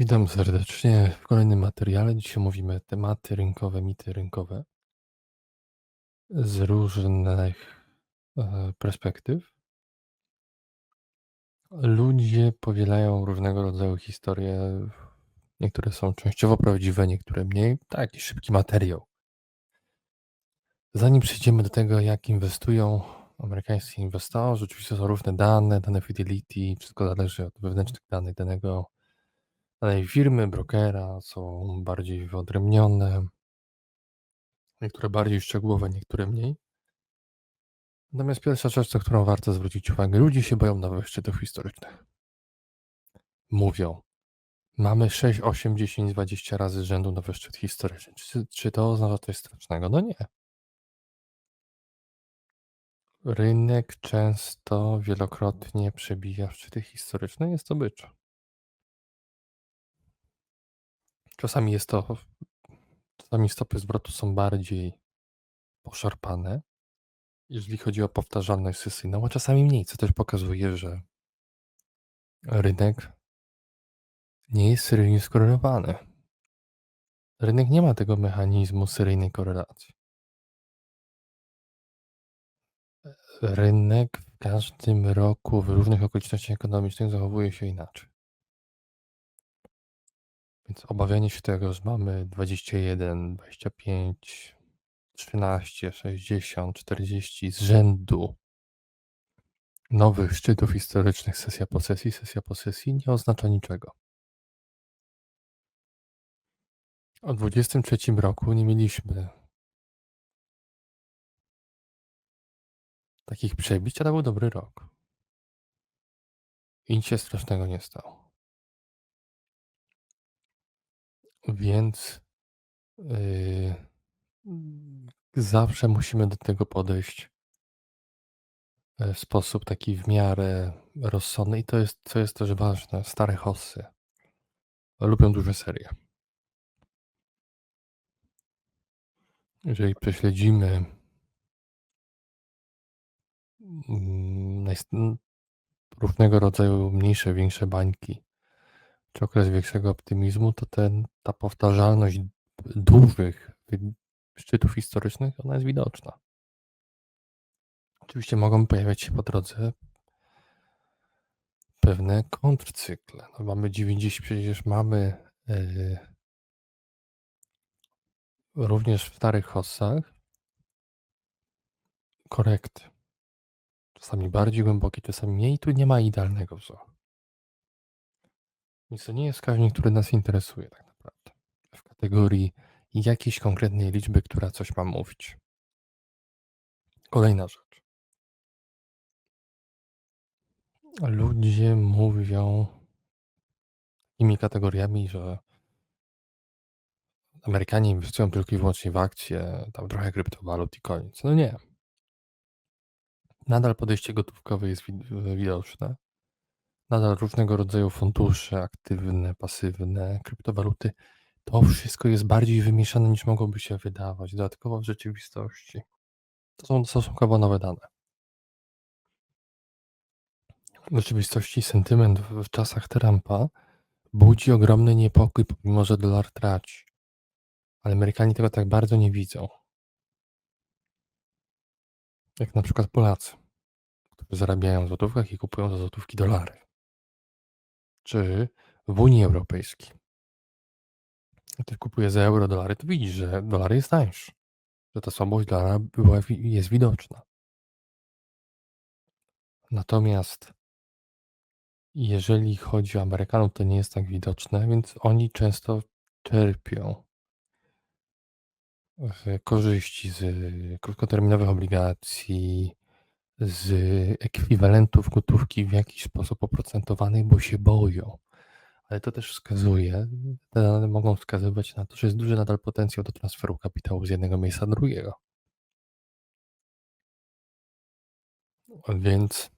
Witam serdecznie w kolejnym materiale. Dzisiaj mówimy tematy rynkowe, mity rynkowe z różnych e, perspektyw. Ludzie powielają różnego rodzaju historie. Niektóre są częściowo prawdziwe, niektóre mniej. Taki szybki materiał. Zanim przejdziemy do tego, jak inwestują amerykańscy inwestorzy, oczywiście są różne dane, dane fidelity, wszystko zależy od wewnętrznych danych danego danej firmy, brokera, są bardziej wyodrębnione, niektóre bardziej szczegółowe, niektóre mniej. Natomiast pierwsza rzecz, na którą warto zwrócić uwagę, ludzie się boją nowych szczytów historycznych. Mówią, mamy 6, 8, 10, 20 razy z rzędu nowy szczyt historyczny. Czy, czy to oznacza coś strasznego? No nie. Rynek często wielokrotnie przebija szczyty historyczne, jest to bycz. Czasami jest to, czasami stopy zwrotu są bardziej poszarpane, jeżeli chodzi o powtarzalność sesyjną, a czasami mniej, co też pokazuje, że rynek nie jest seryjnie skorelowany. Rynek nie ma tego mechanizmu seryjnej korelacji. Rynek w każdym roku w różnych okolicznościach ekonomicznych zachowuje się inaczej. Więc obawianie się tego, że mamy 21, 25, 13, 60, 40 z rzędu nowych szczytów historycznych sesja po sesji, sesja po sesji nie oznacza niczego. W 23 roku nie mieliśmy takich przebić, a to był dobry rok. I nic się strasznego nie stało. Więc yy, zawsze musimy do tego podejść w sposób taki w miarę rozsądny i to jest, co jest też ważne, stare hossy lubią duże serie. Jeżeli prześledzimy mm, różnego rodzaju mniejsze, większe bańki, czy okres większego optymizmu, to ten, ta powtarzalność dużych szczytów historycznych, ona jest widoczna. Oczywiście mogą pojawiać się po drodze pewne kontrcykle. No mamy 90, przecież mamy yy, również w starych hossach korekty. Czasami bardziej głębokie, czasami mniej. Tu nie ma idealnego wzoru. Więc to nie jest wskaźnik, który nas interesuje tak naprawdę. W kategorii jakiejś konkretnej liczby, która coś ma mówić. Kolejna rzecz. Ludzie mówią takimi kategoriami, że Amerykanie inwestują tylko i wyłącznie w akcje, tam trochę kryptowalut i koniec. No nie. Nadal podejście gotówkowe jest wid- widoczne. Nadal różnego rodzaju fundusze aktywne, pasywne, kryptowaluty. To wszystko jest bardziej wymieszane niż mogłoby się wydawać. Dodatkowo w rzeczywistości. To są stosunkowo nowe dane. W rzeczywistości sentyment w czasach Trumpa budzi ogromny niepokój, pomimo że dolar traci. Ale Amerykanie tego tak bardzo nie widzą. Jak na przykład Polacy, którzy zarabiają w złotówkach i kupują za złotówki dolary. Czy w Unii Europejskiej. Jak Ktoś kupuje za euro dolary, to widzisz, że dolar jest tańszy. Że ta słabość dolara była, jest widoczna. Natomiast jeżeli chodzi o Amerykanów, to nie jest tak widoczne, więc oni często czerpią e, korzyści z krótkoterminowych obligacji, z ekwiwalentów gotówki w jakiś sposób oprocentowanych, bo się boją. Ale to też wskazuje, te dane mogą wskazywać na to, że jest duży nadal potencjał do transferu kapitału z jednego miejsca do drugiego. Więc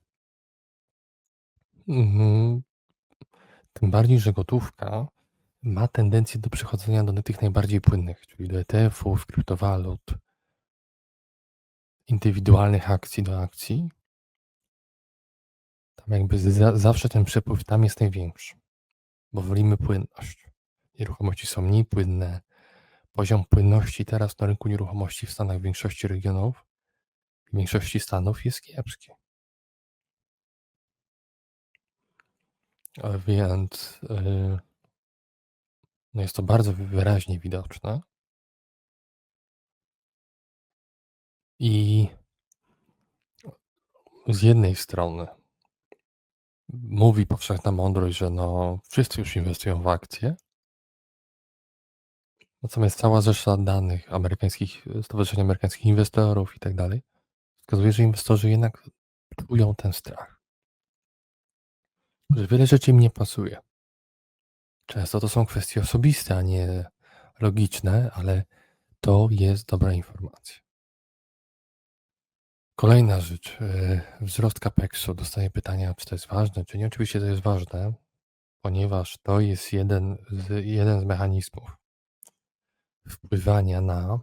mhm, tym bardziej, że gotówka ma tendencję do przechodzenia do tych najbardziej płynnych, czyli do ETF-ów, kryptowalut, indywidualnych akcji do akcji. Tam jakby za, zawsze ten przepływ tam jest największy. bo wolimy płynność. Nieruchomości są mniej płynne. Poziom płynności teraz na rynku nieruchomości w Stanach w większości regionów, w większości stanów jest kiepski. Więc yy, no jest to bardzo wyraźnie widoczne. I z jednej strony mówi powszechna mądrość, że no wszyscy już inwestują w akcje, natomiast cała rzesza danych amerykańskich, Stowarzyszenia Amerykańskich Inwestorów i tak dalej, wskazuje, że inwestorzy jednak czują ten strach. Że wiele rzeczy im nie pasuje. Często to są kwestie osobiste, a nie logiczne, ale to jest dobra informacja. Kolejna rzecz. e, Wzrost CAPEX-u. Dostaję pytania, czy to jest ważne, czy nie. Oczywiście to jest ważne, ponieważ to jest jeden z, jeden z mechanizmów wpływania na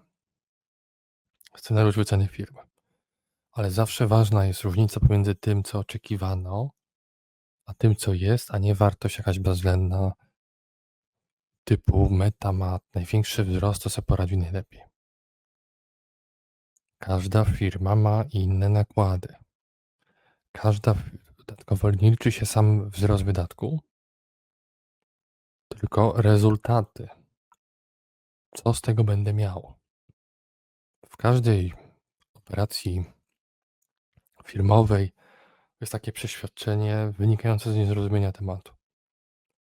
scenariusz wyceny firmy. Ale zawsze ważna jest różnica pomiędzy tym, co oczekiwano, a tym, co jest, a nie wartość jakaś bezwzględna typu meta ma największy wzrost, to sobie poradzi najlepiej. Każda firma ma inne nakłady. Każda dodatkowo nie liczy się sam wzrost wydatku, tylko rezultaty. Co z tego będę miał? W każdej operacji firmowej jest takie przeświadczenie wynikające z niezrozumienia tematu,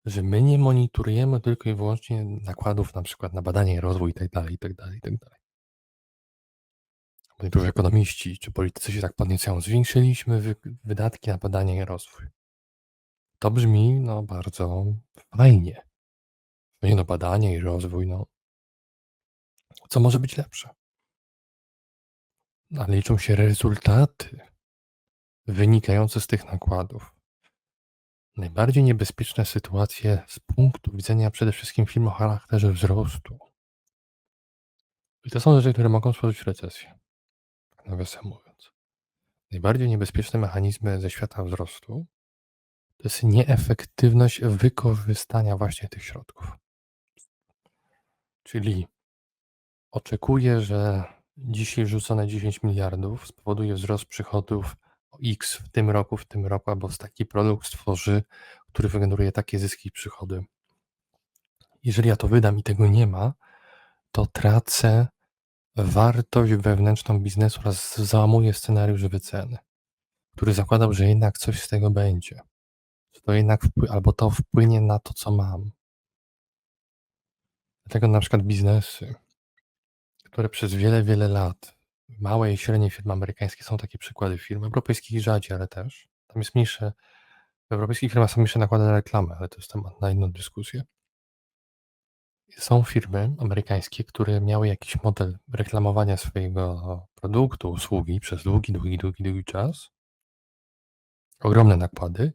że my nie monitorujemy tylko i wyłącznie nakładów na przykład na badanie i rozwój itd., itd., itd. Bo Niektórzy ekonomiści czy politycy się tak podniecają. Zwiększyliśmy wy, wydatki na badanie i rozwój. To brzmi no bardzo fajnie. No nie no, badanie i rozwój, no. Co może być lepsze? No, Ale liczą się rezultaty wynikające z tych nakładów. Najbardziej niebezpieczne sytuacje z punktu widzenia przede wszystkim firm o charakterze wzrostu. I to są rzeczy, które mogą stworzyć recesję. Tak nawiasem mówiąc. Najbardziej niebezpieczne mechanizmy ze świata wzrostu to jest nieefektywność wykorzystania właśnie tych środków. Czyli oczekuję, że dzisiaj rzucone 10 miliardów spowoduje wzrost przychodów o X w tym roku, w tym roku, albo taki produkt stworzy, który wygeneruje takie zyski i przychody. Jeżeli ja to wydam i tego nie ma, to tracę wartość wewnętrzną biznesu oraz załamuję scenariusz wyceny, który zakładał, że jednak coś z tego będzie. To jednak wpły- albo to wpłynie na to, co mam. Dlatego na przykład biznesy, które przez wiele, wiele lat, małe i średnie firmy amerykańskie są takie przykłady firm, europejskich rzadziej, ale też. Tam jest mniejsze, w europejskich firmach są mniejsze nakłady na reklamę, ale to jest temat na inną dyskusję. Są firmy amerykańskie, które miały jakiś model reklamowania swojego produktu, usługi przez długi, długi, długi, długi czas. Ogromne nakłady.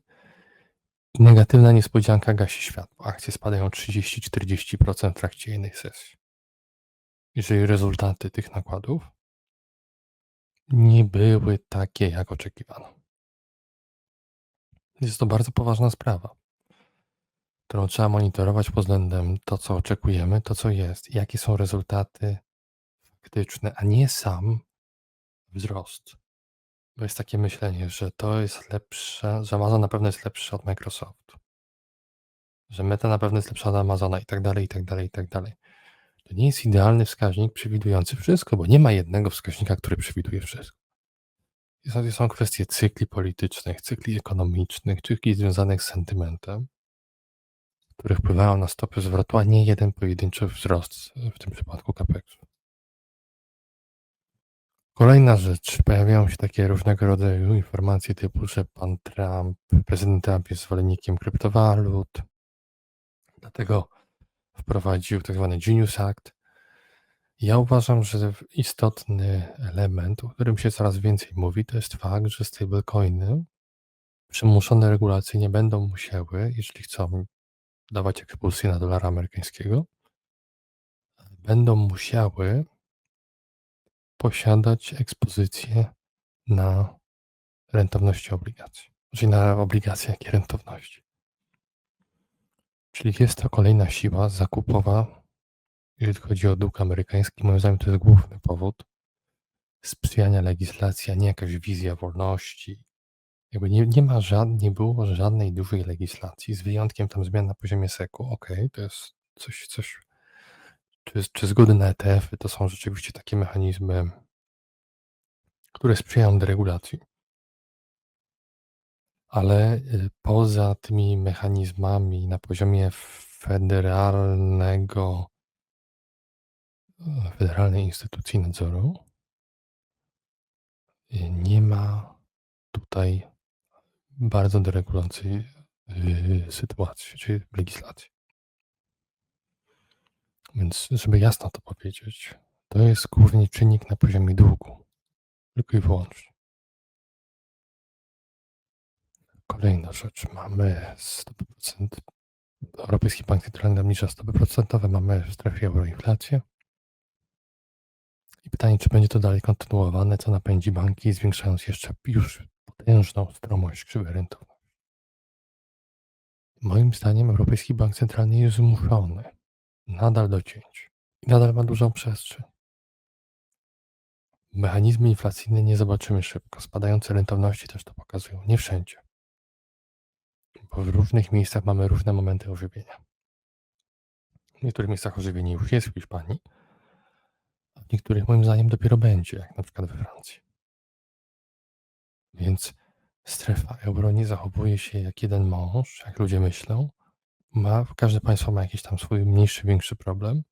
I negatywna niespodzianka gasi światło. Akcje spadają 30-40% w trakcie jednej sesji. Jeżeli rezultaty tych nakładów nie były takie, jak oczekiwano. Jest to bardzo poważna sprawa, którą trzeba monitorować pod względem to, co oczekujemy, to, co jest, jakie są rezultaty faktyczne, a nie sam wzrost. Bo jest takie myślenie, że to jest lepsze, że Amazon na pewno jest lepszy od Microsoftu, że Meta na pewno jest lepsza od Amazona i tak dalej, i tak dalej, i tak dalej. To nie jest idealny wskaźnik przewidujący wszystko, bo nie ma jednego wskaźnika, który przewiduje wszystko. Są, są kwestie cykli politycznych, cykli ekonomicznych, cykli związanych z sentymentem, które wpływają na stopy zwrotu, a nie jeden pojedynczy wzrost, w tym przypadku capex. Kolejna rzecz, pojawiają się takie różnego rodzaju informacje typu, że pan Trump, prezydent Trump jest zwolennikiem kryptowalut, dlatego wprowadził tak zwany Genius Act. Ja uważam, że istotny element, o którym się coraz więcej mówi, to jest fakt, że stablecoiny przymuszone regulacyjnie będą musiały, jeśli chcą dawać ekspulsję na dolara amerykańskiego, będą musiały posiadać ekspozycję na rentowności obligacji. Czyli na obligacje, jak i rentowności. Czyli jest to kolejna siła zakupowa, jeżeli chodzi o dług amerykański. Moim zdaniem to jest główny powód sprzyjania legislacji, a nie jakaś wizja wolności. Jakby nie, nie ma żadnej, nie było żadnej dużej legislacji, z wyjątkiem tam zmian na poziomie SEC-u. Ok, to jest coś, coś. Czy, czy zgody na ETF-y to są rzeczywiście takie mechanizmy, które sprzyjają deregulacji. Ale y, poza tymi mechanizmami na poziomie federalnego, federalnej instytucji nadzoru, y, nie ma tutaj bardzo deregulującej y, sytuacji, czy legislacji. Więc, żeby jasno to powiedzieć, to jest głównie czynnik na poziomie długu, tylko i wyłącznie. Kolejna rzecz, mamy stopy procent. Europejski Bank Centralny obniża stopy procentowe, mamy w strefie euro inflację. I pytanie, czy będzie to dalej kontynuowane, co napędzi banki, zwiększając jeszcze już potężną stromość krzywej rynkowej. Moim zdaniem Europejski Bank Centralny jest zmuszony nadal do cięć i nadal ma dużą przestrzeń. Mechanizmy inflacyjne nie zobaczymy szybko. Spadające rentowności też to pokazują. Nie wszędzie. Bo w różnych miejscach mamy różne momenty ożywienia. W niektórych miejscach ożywienie już jest w Hiszpanii, a w niektórych moim zdaniem dopiero będzie, jak na przykład we Francji. Więc strefa euro nie zachowuje się jak jeden mąż, jak ludzie myślą. Ma, każde państwo ma jakiś tam swój mniejszy, większy problem.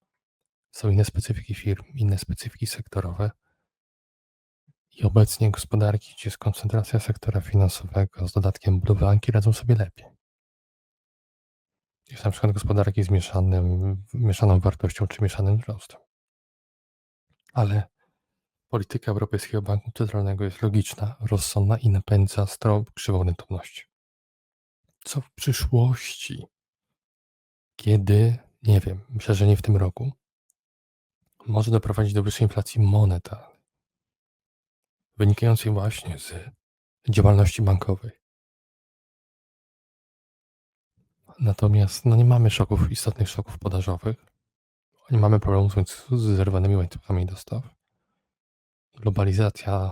Są inne specyfiki firm, inne specyfiki sektorowe. I obecnie gospodarki, gdzie jest koncentracja sektora finansowego z dodatkiem budowlanki, radzą sobie lepiej. Jest na przykład gospodarki z mieszanym, mieszaną wartością czy mieszanym wzrostem. Ale polityka Europejskiego Banku Centralnego jest logiczna, rozsądna i napędza strop krzywą rentowności. Co w przyszłości, kiedy, nie wiem, myślę, że nie w tym roku, może doprowadzić do wyższej inflacji monetarnej, wynikającej właśnie z działalności bankowej. Natomiast no nie mamy szoków, istotnych szoków podażowych. Nie mamy problemu z, zerwanymi łańcuchami dostaw. Globalizacja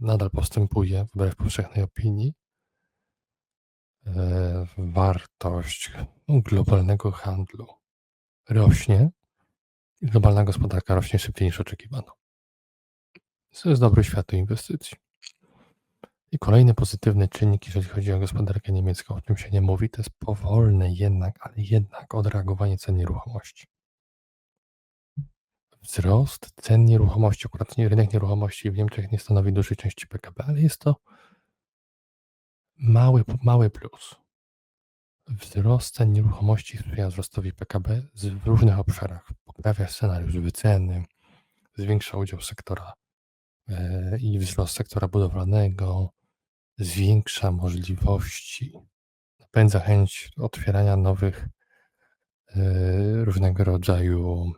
nadal postępuje wbrew powszechnej opinii. E, wartość globalnego handlu rośnie. Globalna gospodarka rośnie szybciej niż oczekiwano. To jest dobry świat do inwestycji. I kolejny pozytywny czynnik, jeżeli chodzi o gospodarkę niemiecką, o czym się nie mówi, to jest powolne jednak, ale jednak odreagowanie cen nieruchomości. Wzrost cen nieruchomości, akurat rynek nieruchomości w Niemczech nie stanowi dużej części PKB, ale jest to mały, mały plus. Wzrost cen nieruchomości sprzyja wzrostowi PKB w różnych obszarach. Poprawia scenariusz wyceny, zwiększa udział sektora e, i wzrost sektora budowlanego, zwiększa możliwości, napędza chęć otwierania nowych e, różnego rodzaju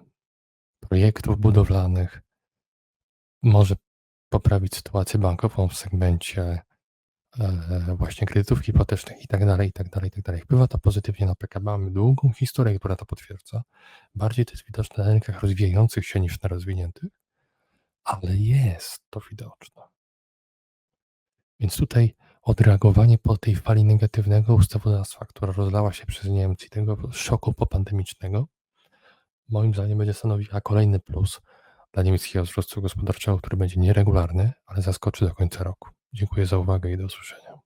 projektów budowlanych, może poprawić sytuację bankową w segmencie e, właśnie kredytów hipotecznych i tak dalej, i tak dalej, i tak dalej. Wpływa to pozytywnie na PKB. Mamy długą historię, która to potwierdza. Bardziej to jest widoczne na rynkach rozwijających się niż na rozwiniętych, ale jest to widoczne. Więc tutaj odreagowanie po tej fali negatywnego ustawodawstwa, która rozlała się przez Niemcy i tego szoku popandemicznego, moim zdaniem będzie stanowiła kolejny plus dla niemieckiego wzrostu gospodarczego, który będzie nieregularny, ale zaskoczy do końca roku. Dziękuję za uwagę i do usłyszenia.